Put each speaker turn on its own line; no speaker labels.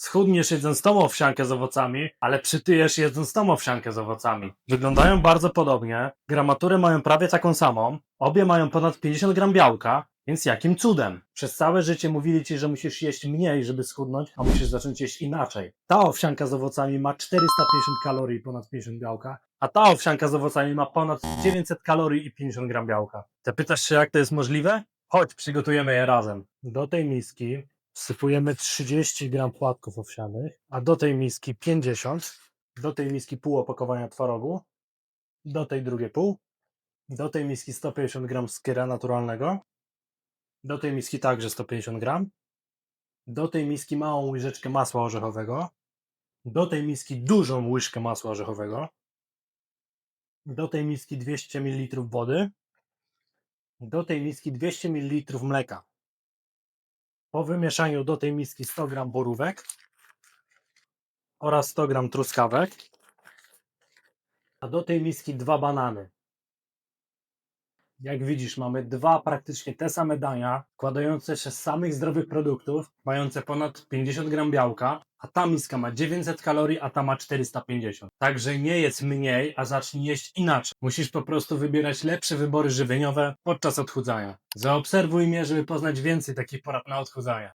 Schudniesz jedząc tą owsiankę z owocami, ale przytyjesz jedząc tą owsiankę z owocami. Wyglądają bardzo podobnie, gramaturę mają prawie taką samą, obie mają ponad 50 gram białka, więc jakim cudem? Przez całe życie mówili ci, że musisz jeść mniej, żeby schudnąć, a musisz zacząć jeść inaczej. Ta owsianka z owocami ma 450 kalorii i ponad 50 białka, a ta owsianka z owocami ma ponad 900 kalorii i 50 gram białka. Zapytasz się, jak to jest możliwe? Chodź, przygotujemy je razem. Do tej miski wsypujemy 30 gram płatków owsianych, a do tej miski 50, do tej miski pół opakowania twarogu, do tej drugie pół, do tej miski 150 gram skyra naturalnego, do tej miski także 150 gram, do tej miski małą łyżeczkę masła orzechowego, do tej miski dużą łyżkę masła orzechowego, do tej miski 200 ml wody, do tej miski 200 ml mleka. Po wymieszaniu do tej miski 100 g borówek oraz 100 g truskawek, a do tej miski dwa banany. Jak widzisz, mamy dwa praktycznie te same dania, składające się z samych zdrowych produktów, mające ponad 50 gram białka, a ta miska ma 900 kalorii, a ta ma 450. Także nie jedz mniej, a zacznij jeść inaczej. Musisz po prostu wybierać lepsze wybory żywieniowe podczas odchudzania. Zaobserwuj mnie, żeby poznać więcej takich porad na odchudzanie.